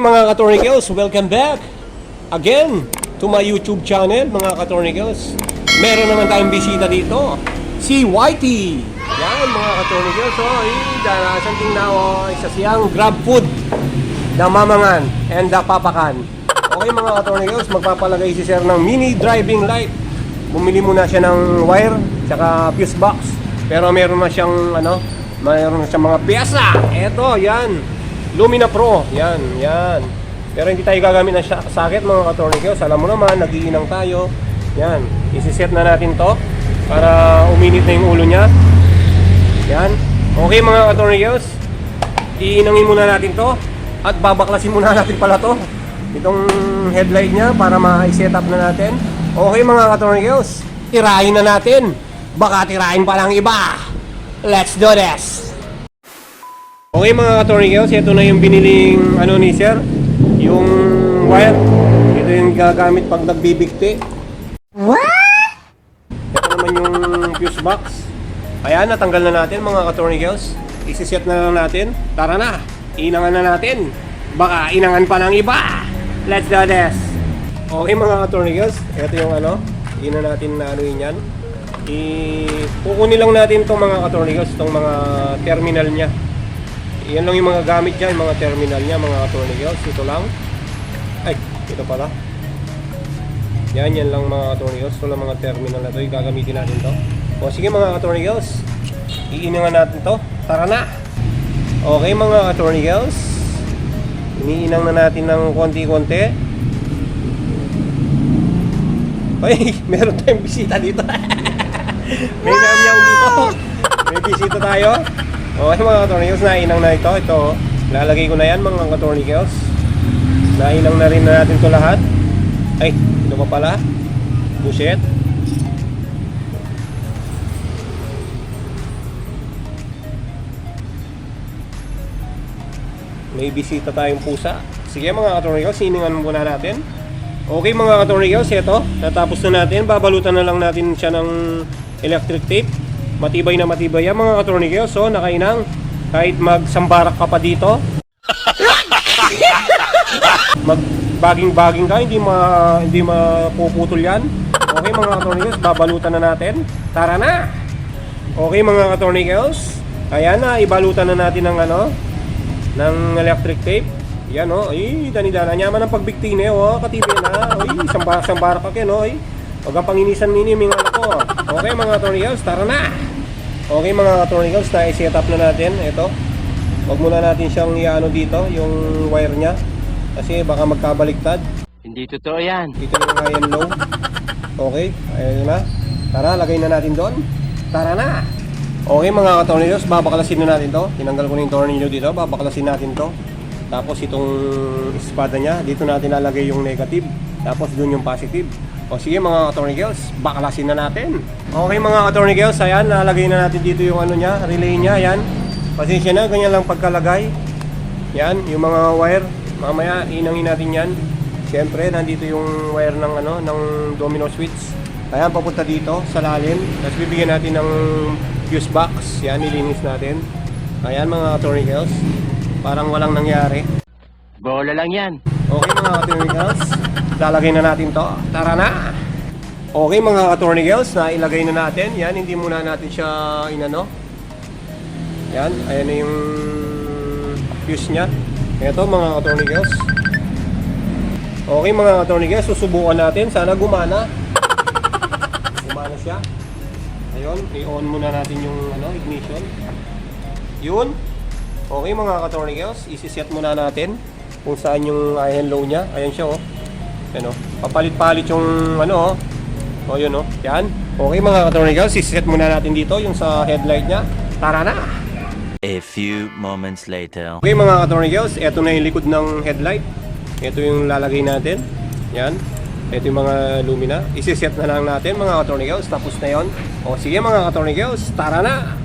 mga katornikels, welcome back again to my YouTube channel mga katornikels. Meron naman tayong bisita dito, si Whitey. Yan mga katornikels, oh, eh, darasan tingnaw, isa siyang grab food na mamangan and papakan. Okay mga katornikels, magpapalagay si sir ng mini driving light. Bumili muna siya ng wire, tsaka fuse box. Pero meron na siyang ano, mayroon na siyang mga piyesa. Eto, yan. Lumina Pro. Yan, yan. Pero hindi tayo gagamit ng sakit mga katornikels. Alam mo naman, nagiinang tayo. Yan. Isiset na natin to para uminit na yung ulo niya. Yan. Okay mga katornikels. Iinangin muna natin to at babaklasin muna natin pala to. Itong headlight niya para ma-set up na natin. Okay mga katornikels. Tirahin na natin. Baka tirahin pa lang iba. Let's do this! Okay mga katornikels, ito na yung biniling ano ni sir. Yung wire. Ito yung gagamit pag nagbibigti. Ito naman yung fuse box. Ayan, natanggal na natin mga katornikels. Isiset na lang natin. Tara na, inangan na natin. Baka inangan pa ng iba. Let's do this. Okay mga katornikels, ito yung ano, hindi na natin na ano yan. I kukunin lang natin itong mga katornikels, itong mga terminal niya. Yan lang yung mga gamit niya, yung mga terminal niya, mga katornikels. Ito lang. Ay, ito pala. Yan, yan lang mga katornikels. Ito lang mga terminal na to. Yung gagamitin natin to. O sige mga katornikels. Iiningan natin to. Tara na! Okay mga katornikels. Iniinang na natin ng konti-konti. Ay, meron tayong bisita dito. May namyaw dito. May bisita tayo. Okay mga katornikels, nainang na ito. Ito, oh. lalagay ko na yan mga katornikels. Nainang na rin na natin to lahat. Ay, ito pa pala. Buset. May bisita tayong pusa. Sige mga katornikels, siningan muna natin. Okay mga katornikels, ito. Natapos na natin. Babalutan na lang natin siya ng electric tape. Matibay na matibay yan mga katornikels. So, nakainang. Kahit magsambarak ka pa dito. Magbaging-baging ka, hindi ma hindi mapuputol yan. Okay mga katornikels, babalutan na natin. Tara na! Okay mga katornikels, ayan na, ibalutan na natin ng ano, ng electric tape. Yan oh, ay, danidana. Nyaman ng pagbiktine, oh, katibay na. Ay, sambar, sambar ka kin, oh, ay. Huwag kang panginisan nini, mga anak ko. Okay mga katornikels, tara na! Okay mga katornikels, na-set up na natin. Ito. Huwag muna natin siyang iano dito, yung wire niya. Kasi baka magkabaliktad. Hindi totoo yan. Dito yung high and low. Okay, ayun na. Tara, lagay na natin doon. Tara na! Okay mga katornillos, babaklasin na natin to. Tinanggal ko na yung tornillo dito, babaklasin natin to. Tapos itong espada niya, dito natin lalagay yung negative. Tapos doon yung positive. O sige mga katornillos, baklasin na natin. Okay mga katornillos, ayan, nalagay na natin dito yung ano niya, relay niya, ayan. Pasensya na, ganyan lang pagkalagay. Yan, yung mga wire. Mamaya, inangin natin yan. Siyempre, nandito yung wire ng ano, ng domino switch. Ayan, papunta dito sa lalim. Tapos bibigyan natin ng fuse box. Yan, nilinis natin. Ayan mga tournicles. Parang walang nangyari. Bola lang yan. Okay mga tournicles. Lalagay na natin to. Tara na! Okay mga tournicles, nailagay na natin. Yan, hindi muna natin siya inano. Yan, ayan na yung fuse niya. Ito mga tournicles. Okay mga tournicles, susubukan natin. Sana gumana. Gumana siya. Ayun, i-on muna natin yung ano, ignition. Yun. Okay mga ka-tournicles, isi-set muna natin kung saan yung high and low niya. Ayan siya oh. Ayan oh. Papalit-palit yung ano oh. O yun oh. Yan. Okay mga ka-tournicles, isi-set muna natin dito yung sa headlight niya. Tara na! A few moments later. Okay mga ka-tournicles, ito na yung likod ng headlight. Ito yung lalagay natin. Yan. Ito yung mga lumina. Isi-set na lang natin mga ka-tournicles. Tapos na yon. O sige mga ka-tournicles, tara na!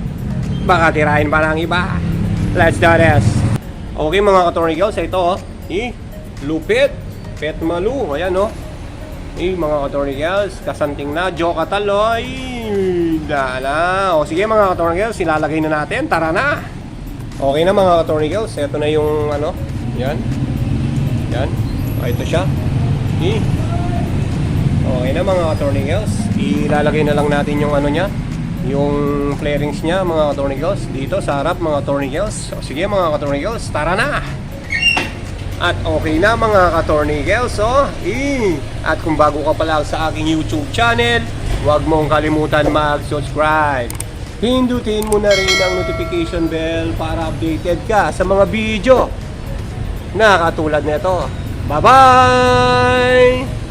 Baka tirahin pa ng iba. Let's do this! Okay mga ka-tournicles, ito oh. Eh, lupit. Pet malu. Ayan oh. Eh, mga ka-tournicles, kasanting na. Joke taloy. Dala. O sige mga ka-tournicles, ilalagay na natin. Tara na! Okay na mga ka-tournicles, ito na yung ano, yan. Yan. Ah, ito siya. Eh. Okay na mga katornigels. Ilalagay na lang natin yung ano niya. Yung flarings niya mga katornigels. Dito sa harap mga katornigels. So, sige mga katornigels, tara na! At okay na mga katornigels, oh. Eh. At kung bago ka pa lang sa aking YouTube channel, huwag mong kalimutan mag-subscribe. Pindutin mo na rin ang notification bell para updated ka sa mga video na katulad nito. Bye-bye!